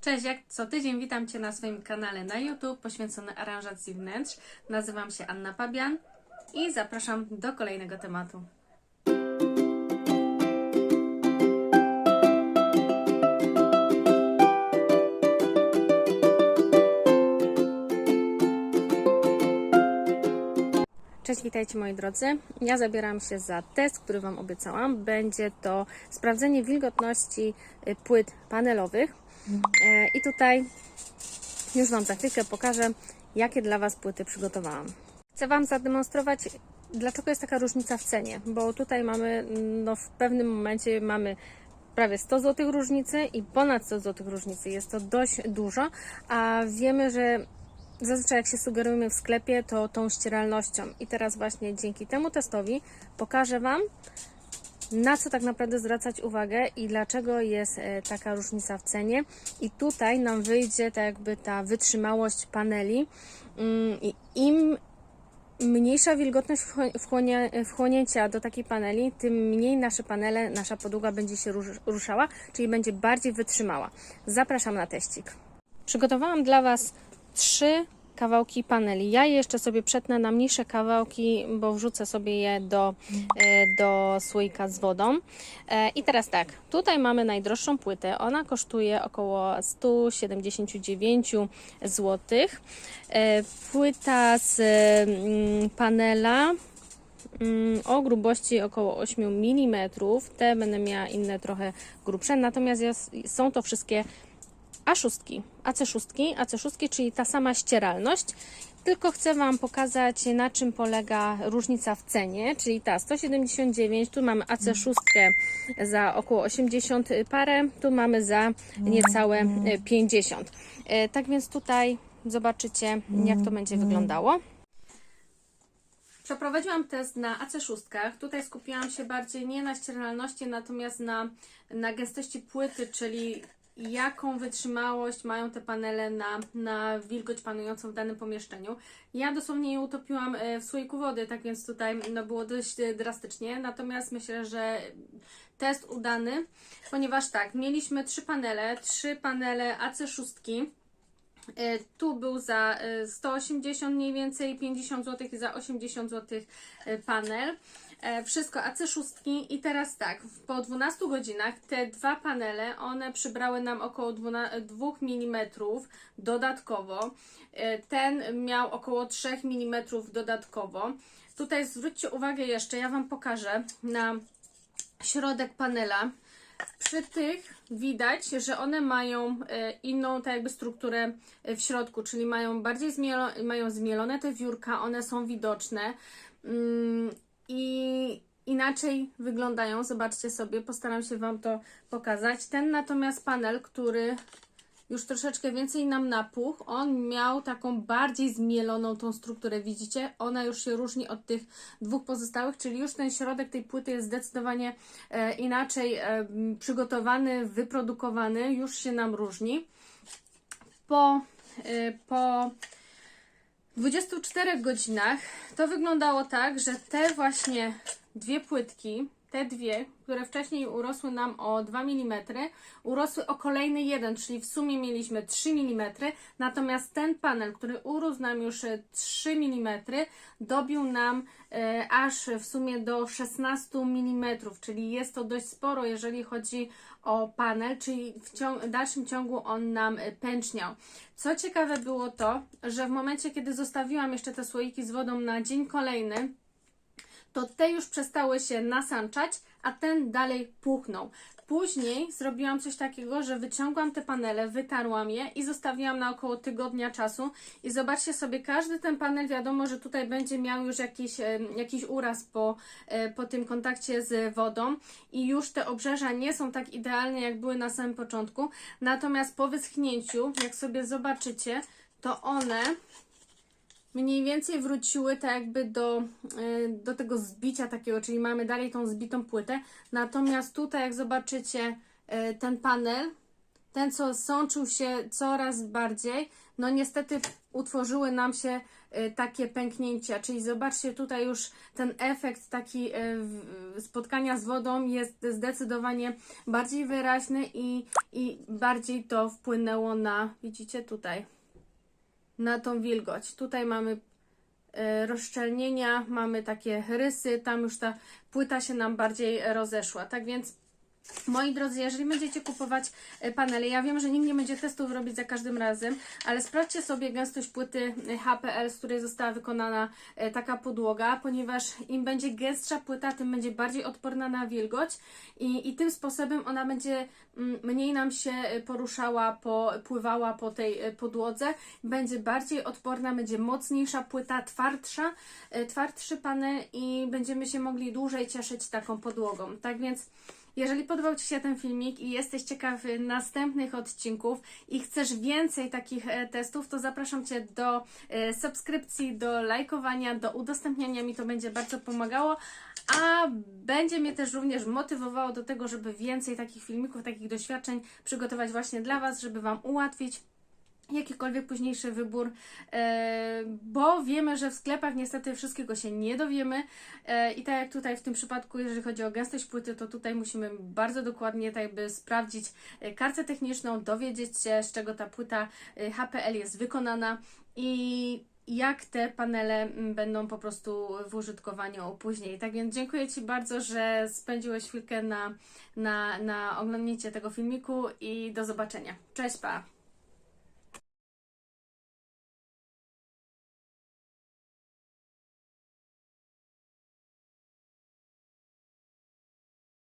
Cześć, jak co tydzień witam Cię na swoim kanale na YouTube poświęcony aranżacji wnętrz. Nazywam się Anna Pabian i zapraszam do kolejnego tematu. Cześć, witajcie moi drodzy. Ja zabieram się za test, który Wam obiecałam. Będzie to sprawdzenie wilgotności y, płyt panelowych. E, I tutaj już Wam za chwilkę pokażę, jakie dla Was płyty przygotowałam. Chcę Wam zademonstrować, dlaczego jest taka różnica w cenie, bo tutaj mamy, no w pewnym momencie mamy prawie 100 zł różnicy i ponad 100 zł różnicy. Jest to dość dużo, a wiemy, że zazwyczaj jak się sugerujemy w sklepie, to tą ścieralnością. I teraz właśnie dzięki temu testowi pokażę Wam, na co tak naprawdę zwracać uwagę i dlaczego jest e, taka różnica w cenie. I tutaj nam wyjdzie tak jakby ta wytrzymałość paneli. Mm, I im mniejsza wilgotność wchło- wchłonie, wchłonięcia do takiej paneli, tym mniej nasze panele, nasza podłoga będzie się rusz- ruszała, czyli będzie bardziej wytrzymała. Zapraszam na teścik. Przygotowałam dla Was trzy kawałki paneli. Ja je jeszcze sobie przetnę na mniejsze kawałki, bo wrzucę sobie je do, e, do słoika z wodą. E, I teraz tak, tutaj mamy najdroższą płytę. Ona kosztuje około 179 zł. E, Płyta z mm, panela mm, o grubości około 8 mm. Te będę miała inne trochę grubsze, natomiast są to wszystkie a6, AC6, AC6, czyli ta sama ścieralność. Tylko chcę Wam pokazać, na czym polega różnica w cenie, czyli ta 179, tu mamy AC6 za około 80 parę, tu mamy za niecałe e, 50. E, Tak więc tutaj zobaczycie, jak to będzie wyglądało. Przeprowadziłam test na AC6. Tutaj skupiłam się bardziej nie na ścieralności, natomiast na, na gęstości płyty, czyli jaką wytrzymałość mają te panele na, na wilgoć panującą w danym pomieszczeniu. Ja dosłownie je utopiłam e, w słoiku wody, tak więc tutaj no, było dość e, drastycznie. Natomiast myślę, że test udany, ponieważ tak, mieliśmy trzy panele, trzy panele AC6. E, Tu był za e, 180 mniej więcej, 50 zł i za 80 zł panel. E, Wszystko AC6 i teraz tak, po 12 godzinach te dwa panele, one przybrały nam około 12 2 mm dodatkowo. E, Ten miał około 3 mm dodatkowo. Tutaj zwróćcie uwagę jeszcze, ja Wam pokażę na środek panela. Przy tych widać, że one mają e, inną tak jakby strukturę w środku, czyli mają bardziej zmielo, mają zmielone te wiórka, one są widoczne mm, inaczej wyglądają. Zobaczcie sobie, postaram się Wam to pokazać. Ten natomiast panel, który już troszeczkę więcej nam napuch, on miał taką bardziej zmieloną tą strukturę, widzicie? Ona już się różni od tych dwóch pozostałych, czyli już ten środek tej płyty jest zdecydowanie e, inaczej e, przygotowany, wyprodukowany, już się nam różni. Po, e, po 24 godzinach to wyglądało tak, że te właśnie dwie płytki, te dwie, które wcześniej urosły nam o 2 mm, urosły o kolejny jeden, czyli w sumie mieliśmy 3 mm, natomiast ten panel, który urósł nam już e, 3 mm, dobił nam e, aż w sumie do 16 mm, czyli jest to dość sporo, jeżeli chodzi o panel, czyli w, ciąg- w dalszym ciągu on nam pęczniał. Co ciekawe było to, że w momencie, kiedy zostawiłam jeszcze te słoiki z wodą na dzień kolejny, to te już przestały się nasanczać, a ten dalej puchnął. Później zrobiłam coś takiego, że wyciągłam te panele, wytarłam je i zostawiłam na około tygodnia czasu. I zobaczcie sobie, każdy ten panel, wiadomo, że tutaj będzie miał już jakiś, e, jakiś uraz po, e, po tym kontakcie z wodą i już te obrzeża nie są tak idealne, jak były na samym początku. Natomiast po wyschnięciu, jak sobie zobaczycie, to one mniej więcej wróciły tak jakby do, y, do tego zbicia takiego, czyli mamy dalej tą zbitą płytę. Natomiast tutaj, jak zobaczycie, y, ten panel ten co sączył się coraz bardziej, no niestety utworzyły nam się y, takie pęknięcia, czyli zobaczcie tutaj już ten efekt taki spotkania z wodą jest zdecydowanie bardziej wyraźny i, i bardziej to wpłynęło na, widzicie tutaj, na tą wilgoć. Tutaj mamy e, rozszczelnienia, mamy takie rysy, tam już ta płyta się nam bardziej rozeszła. Tak więc Moi drodzy, jeżeli będziecie kupować e, panele, ja wiem, że nikt nie będzie testów robić za każdym razem, ale sprawdźcie sobie gęstość płyty e, HPL, z której została wykonana e, taka podłoga, ponieważ im będzie gęstsza płyta, tym będzie bardziej odporna na wilgoć i, i tym sposobem ona będzie mm, mniej nam się poruszała, po, pływała po tej podłodze, będzie bardziej odporna, będzie mocniejsza płyta, twardsza, twardszy panel i będziemy się mogli dłużej cieszyć taką podłogą. Tak więc jeżeli podobał Ci się ten filmik i jesteś ciekaw następnych odcinków i chcesz więcej takich e, testów, to zapraszam Cię do e, subskrypcji, do lajkowania, do udostępniania. Mi to będzie bardzo pomagało, a będzie mnie też również motywowało do tego, żeby więcej takich filmików, takich doświadczeń przygotować właśnie dla Was, żeby Wam ułatwić jakikolwiek późniejszy wybór, e, bo wiemy, że w sklepach niestety wszystkiego się nie dowiemy e, i tak jak tutaj w tym przypadku, jeżeli chodzi o gęstość płyty, to tutaj musimy bardzo dokładnie tak jakby sprawdzić e, kartę techniczną, dowiedzieć się z czego ta płyta HPL jest wykonana i jak te panele mm, będą po prostu w użytkowaniu później. Tak więc dziękuję Ci bardzo, że spędziłeś chwilkę na, na, na oglądnięcie tego filmiku i do zobaczenia. Cześć, pa!